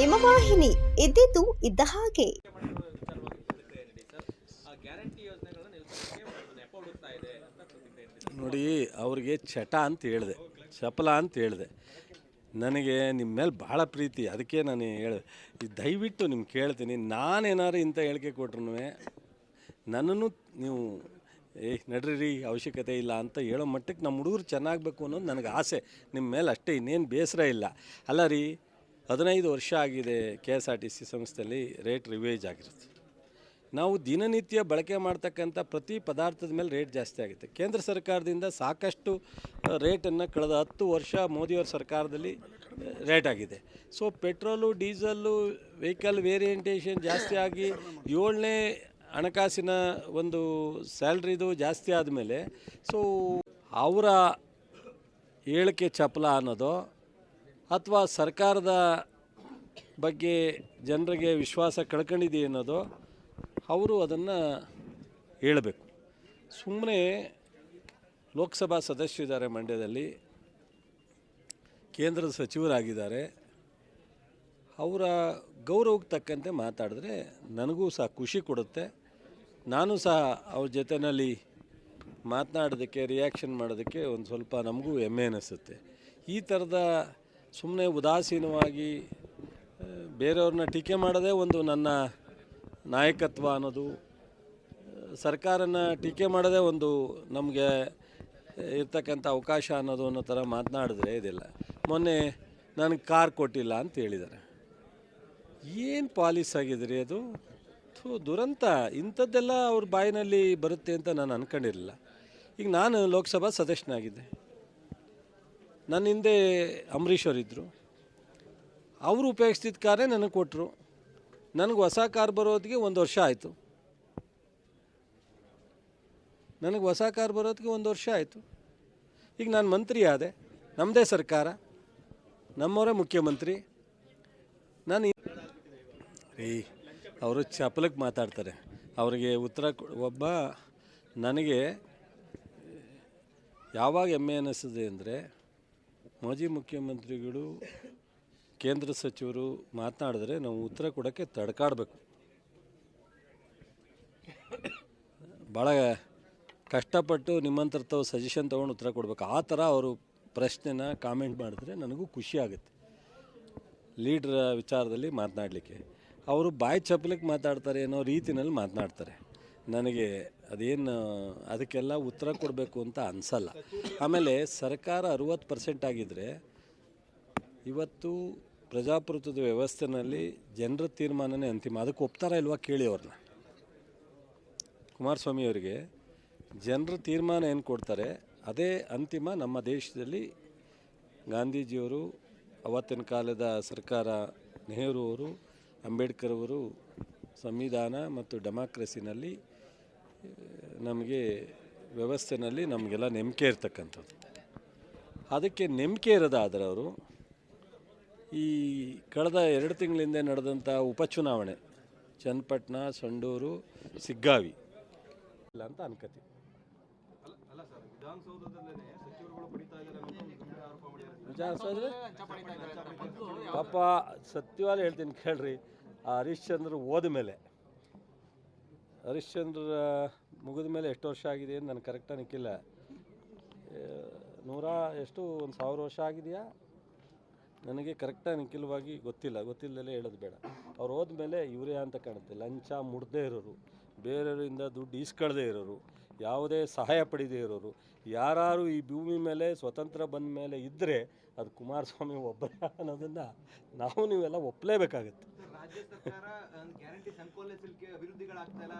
ನಿಮ್ಮ ವಾಹಿನಿ ಇದ್ದಿದ್ದು ಇದ್ದ ಹಾಗೆ. ನೋಡಿ, ಅವ್ರಿಗೆ ಚಟ ಅಂತ ಹೇಳಿದೆ, ಚಪಲ ಅಂತ ಹೇಳಿದೆ. ನನಗೆ ನಿಮ್ಮ ಮೇಲೆ ಭಾಳ ಪ್ರೀತಿ, ಅದಕ್ಕೆ ನಾನು ಹೇಳಿದೆ. ದಯವಿಟ್ಟು ನಿಮ್ಗೆ ಕೇಳ್ತೀನಿ, ನಾನೇನಾದ್ರು ಇಂಥ ಹೇಳಿಕೆ ಕೊಟ್ರು ನನ್ನನ್ನು ನೀವು, ಏ ನಡ್ರಿ ಅವಶ್ಯಕತೆ ಇಲ್ಲ ಅಂತ ಹೇಳೋ ಮಟ್ಟಕ್ಕೆ ನಮ್ಮ ಹುಡುಗರು ಚೆನ್ನಾಗಬೇಕು ಅನ್ನೋದು ನನಗೆ ಆಸೆ. ನಿಮ್ಮ ಮೇಲೆ ಅಷ್ಟೇ ಇನ್ನೇನು ಬೇಸರ ಇಲ್ಲ. ಅಲ್ಲ ರೀ ಹದಿನೈದು ವರ್ಷ ಆಗಿದೆ K S R T C ಸಂಸ್ಥೆಯಲ್ಲಿ ರೇಟ್ ರಿವೇಜ್ ಆಗಿರುತ್ತೆ. ನಾವು ದಿನನಿತ್ಯ ಬಳಕೆ ಮಾಡ್ತಕ್ಕಂಥ ಪ್ರತಿ ಪದಾರ್ಥದ ಮೇಲೆ ರೇಟ್ ಜಾಸ್ತಿ ಆಗುತ್ತೆ. ಕೇಂದ್ರ ಸರ್ಕಾರದಿಂದ ಸಾಕಷ್ಟು ರೇಟನ್ನು ಕಳೆದ ಹತ್ತು ವರ್ಷ ಮೋದಿಯವರ ಸರ್ಕಾರದಲ್ಲಿ ರೇಟ್ ಆಗಿದೆ. So, petrol, diesel, vehicle variation ಜಾಸ್ತಿ ಆಗಿ ಏಳನೇ ಹಣಕಾಸಿನ ಒಂದು ಸ್ಯಾಲ್ರಿದು ಜಾಸ್ತಿ ಆದಮೇಲೆ, ಸೊ, ಅವರ ಹೇಳಿಕೆ ಚಪಲ ಅನ್ನೋದು ಅಥವಾ ಸರ್ಕಾರದ ಬಗ್ಗೆ ಜನರಿಗೆ ವಿಶ್ವಾಸ ಕಳ್ಕೊಂಡಿದೆ ಅನ್ನೋದು ಅವರು ಅದನ್ನು ಹೇಳಬೇಕು. ಸುಮ್ಮನೆ ಲೋಕಸಭಾ ಸದಸ್ಯರಿದ್ದಾರೆ ಮಂಡ್ಯದಲ್ಲಿ, ಕೇಂದ್ರದ ಸಚಿವರಾಗಿದ್ದಾರೆ. ಅವರ ಗೌರವಕ್ಕೆ ತಕ್ಕಂತೆ ಮಾತಾಡಿದ್ರೆ ನನಗೂ ಸಹ ಖುಷಿ ಕೊಡುತ್ತೆ. ನಾನು ಸಹ ಅವ್ರ ಜೊತೆಯಲ್ಲಿ ಮಾತನಾಡೋದಕ್ಕೆ ರಿಯಾಕ್ಷನ್ ಮಾಡೋದಕ್ಕೆ ಒಂದು ಸ್ವಲ್ಪ ನಮಗೂ ಹೆಮ್ಮೆ ಅನ್ನಿಸುತ್ತೆ ಈ ಥರದ ಸುಮ್ಮನೆ ಉದಾಸೀನವಾಗಿ ಬೇರೆಯವ್ರನ್ನ ಟೀಕೆ ಮಾಡೋದೇ ಒಂದು ನನ್ನ ನಾಯಕತ್ವ ಅನ್ನೋದು ಸರ್ಕಾರನ ಟೀಕೆ ಮಾಡೋದೇ ಒಂದು ನಮಗೆ ಇರ್ತಕ್ಕಂಥ ಅವಕಾಶ ಅನ್ನೋದು ಅನ್ನೋ ಥರ ಮಾತನಾಡಿದ್ರೆ ಇದಿಲ್ಲ. ಮೊನ್ನೆ ನನಗೆ ಕಾರ್ ಕೊಟ್ಟಿಲ್ಲ ಅಂತ ಹೇಳಿದ್ದಾರೆ. ಏನು ಪಾಲಿಸ್ ಆಗಿದ್ರಿ ಅದು? ಥೂ, ದುರಂತ. ಇಂಥದ್ದೆಲ್ಲ ಅವ್ರ ಬಾಯಿನಲ್ಲಿ ಬರುತ್ತೆ ಅಂತ ನಾನು ಅಂದ್ಕೊಂಡಿರಲಿಲ್ಲ ಈಗ ನಾನು ಲೋಕಸಭಾ ಸದಸ್ಯನಾಗಿದ್ದೆ. ನನ್ನ ಹಿಂದೆ ಅಂಬರೀಷ್ ಅವರಿದ್ದರು ಅವರು ಉಪಯೋಗಿಸ್ತಿದ್ದ ಕಾರೇ ನನಗೆ ಕೊಟ್ಟರು ನನಗೆ ಹೊಸ ಕಾರ್ ಬರೋದಕ್ಕೆ ಒಂದು ವರ್ಷ ಆಯಿತು. ನನಗೆ ಹೊಸ ಕಾರ್ ಬರೋದಕ್ಕೆ ಒಂದು ವರ್ಷ ಆಯಿತು. ಈಗ ನಾನು ಮಂತ್ರಿ ಆದೆ. ನಮ್ಮದೇ ಸರ್ಕಾರ. ನಮ್ಮವರೇ ಮುಖ್ಯಮಂತ್ರಿ. ನಾನು ರೀ, ಅವರು ಚಪಲಕ್ಕೆ ಮಾತಾಡ್ತಾರೆ. ಅವರಿಗೆ ಉತ್ತರ ಒಬ್ಬ ನನಗೆ ಯಾವಾಗ ಹೆಮ್ಮೆ ಅನ್ನಿಸ್ತದೆ ಅಂದರೆ ಮಾಜಿ ಮುಖ್ಯಮಂತ್ರಿಗಳು, ಕೇಂದ್ರ ಸಚಿವರು ಮಾತನಾಡಿದ್ರೆ ನಾವು ಉತ್ತರ ಕೊಡೋಕ್ಕೆ ತಡ್ಕಾಡಬೇಕು. ಭಾಳ ಕಷ್ಟಪಟ್ಟು ನಿಮ್ಮಂತರ ತಾವು ಸಜೆಷನ್ ತೊಗೊಂಡು ಉತ್ತರ ಕೊಡಬೇಕು. ಆ ಥರ ಅವರು ಪ್ರಶ್ನೆನ ಕಾಮೆಂಟ್ ಮಾಡಿದ್ರೆ ನನಗೂ ಖುಷಿ ಆಗುತ್ತೆ. ಲೀಡ್ರ ವಿಚಾರದಲ್ಲಿ ಮಾತನಾಡಲಿಕ್ಕೆ. ಅವರು ಬಾಯಿ ಚಪ್ಪಲಿಕ್ಕೆ ಮಾತಾಡ್ತಾರೆ ಅನ್ನೋ ರೀತಿನಲ್ಲಿ ಮಾತನಾಡ್ತಾರೆ. ನನಗೆ ಅದೇನು, ಅದಕ್ಕೆಲ್ಲ ಉತ್ತರ ಕೊಡಬೇಕು ಅಂತ ಅನಿಸಲ್ಲ. ಆಮೇಲೆ ಸರ್ಕಾರ ಅರುವತ್ತು ಪರ್ಸೆಂಟ್ ಆಗಿದ್ದರೆ ಇವತ್ತು ಪ್ರಜಾಪ್ರಭುತ್ವದ ವ್ಯವಸ್ಥೆನಲ್ಲಿ ಜನರ ತೀರ್ಮಾನನೇ ಅಂತಿಮ. ಅದಕ್ಕೆ ಒಪ್ತಾರ ಇಲ್ವಾ ಕೇಳಿ ಅವ್ರನ್ನ? ಕುಮಾರಸ್ವಾಮಿ ಅವರಿಗೆ ಜನರ ತೀರ್ಮಾನ ಏನು ಕೊಡ್ತಾರೆ, ಅದೇ ಅಂತಿಮ ನಮ್ಮ ದೇಶದಲ್ಲಿ ಗಾಂಧೀಜಿಯವರು, ಅವತ್ತಿನ ಕಾಲದ ಸರ್ಕಾರ ನೆಹರು ಅವರು ಅಂಬೇಡ್ಕರ್ ಅವರು ಸಂವಿಧಾನ ಮತ್ತು ಡೆಮಾಕ್ರಸಿನಲ್ಲಿ ನಮಗೆ ವ್ಯವಸ್ಥೆನಲ್ಲಿ ನಮಗೆಲ್ಲ ನಂಬಿಕೆ ಇರ್ತಕ್ಕಂಥದ್ದು. ಅದಕ್ಕೆ ನಂಬಿಕೆ ಇರೋದಾದ್ರೆ ಅವರು ಈ ಕಳೆದ ಎರಡು ತಿಂಗಳಿಂದ ನಡೆದಂಥ ಉಪಚುನಾವಣೆ ಚನ್ನಪಟ್ಟಣ ಸಂಡೂರು ಸಿಗ್ಗಾವಿ ಇಲ್ಲ ಅಂತ ಅನ್ಕತಿ. ಪಾಪ ಸತ್ಯವಾಗಿ ಹೇಳ್ತೀನಿ ಕೇಳ್ರಿ. ಆ ಹರಿಶ್ಚಂದ್ರ ಹೋದ ಮೇಲೆ ಹರಿಶ್ಚಂದ್ರ ಮುಗಿದ ಮೇಲೆ ಎಷ್ಟು ವರ್ಷ ಆಗಿದೆ ಅಂತ ನನಗೆ ಕರೆಕ್ಟ್ ಅನ್ನಿಕ್ಕಿಲ್ಲ ನೂರ ಎಷ್ಟು, ಒಂದು ಸಾವಿರ ವರ್ಷ ಆಗಿದೆಯಾ? ನನಗೆ ಕರೆಕ್ಟ್ ನಿಖಿಲವಾಗಿ ಗೊತ್ತಿಲ್ಲ. ಗೊತ್ತಿಲ್ಲದಲ್ಲೇ ಹೇಳೋದು ಬೇಡ. ಅವ್ರು ಹೋದ್ಮೇಲೆ ಇವರೇ ಅಂತ ಕಾಣುತ್ತೆ. ಲಂಚ ಮುಡ್ದೇ ಇರೋರು. ಬೇರೆಯವರಿಂದ ದುಡ್ಡು ಈಸ್ಕೊಳ್ದೇ ಇರೋರು. ಯಾವುದೇ ಸಹಾಯ ಪಡೆದೇ ಇರೋರು. ಯಾರು ಈ ಭೂಮಿ ಮೇಲೆ ಸ್ವತಂತ್ರ ಬಂದ ಮೇಲೆ ಇದ್ದರೆ ಅದು ಕುಮಾರಸ್ವಾಮಿ ಒಬ್ಬರೇ ಅನ್ನೋದನ್ನು ನಾವು ನೀವೆಲ್ಲ ಒಪ್ಪಲೇಬೇಕಾಗತ್ತೆ ರಾಜ್ಯ ಸರ್ಕಾರ ಗ್ಯಾರಂಟೀಸ್ ಅನುಕೂಲಿಸಲಿಕ್ಕೆ ಅಭಿವೃದ್ಧಿಗಳಾಗ್ತಾ ಇಲ್ಲ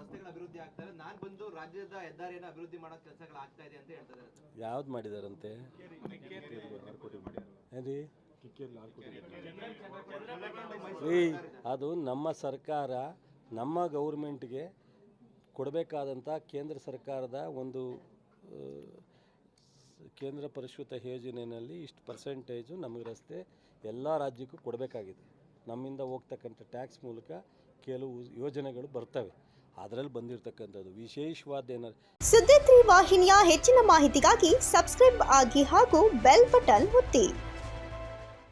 ರಸ್ತೆಗಳ ಅಭಿವೃದ್ಧಿ ಆಗ್ತಾ ಇಲ್ಲ, ನಾನ್ ಬಂದು ರಾಜ್ಯದ ಹೆದ್ದಾರಿಯನ್ನ ಅಭಿವೃದ್ಧಿ ಮಾಡೋ ಕೆಲಸಗಳು ಆಗ್ತಾ ಇದೆ ಅಂತ ಹೇಳ್ತಾ ಇದ್ದಾರೆ. ಯಾವ್ದು ಮಾಡಿದಾರಂತೆ? ಅದು ನಮ್ಮ ಸರ್ಕಾರ ನಮ್ಮ ಗೌರ್ಮೆಂಟ್ಗೆ ಕೊಡಬೇಕಾದಂಥ ಕೇಂದ್ರ ಸರ್ಕಾರದ ಒಂದು ಕೇಂದ್ರ ಪರಿಷ್ಕೃತ ಯೋಜನೆಯಲ್ಲಿ ಇಷ್ಟು ಪರ್ಸೆಂಟೇಜು ನಮಗೆ ರಸ್ತೆ ಎಲ್ಲ ರಾಜ್ಯಕ್ಕೂ ಕೊಡಬೇಕಾಗಿದೆ. ನಮ್ಮಿಂದ ಹೋಗ್ತಕ್ಕಂಥ ಟ್ಯಾಕ್ಸ್ ಮೂಲಕ ಕೆಲವು ಯೋಜನೆಗಳು ಬರ್ತವೆ. ಅದರಲ್ಲಿ ಬಂದಿರತಕ್ಕಂಥದ್ದು ವಿಶೇಷವಾದ ಏನಾದ್ರು ಸುದ್ದಿ ವಾಹಿನಿಯ ಹೆಚ್ಚಿನ ಮಾಹಿತಿಗಾಗಿ ಸಬ್ಸ್ಕ್ರೈಬ್ ಆಗಿ ಹಾಗೂ ಬೆಲ್ ಬಟನ್ ಒತ್ತಿ.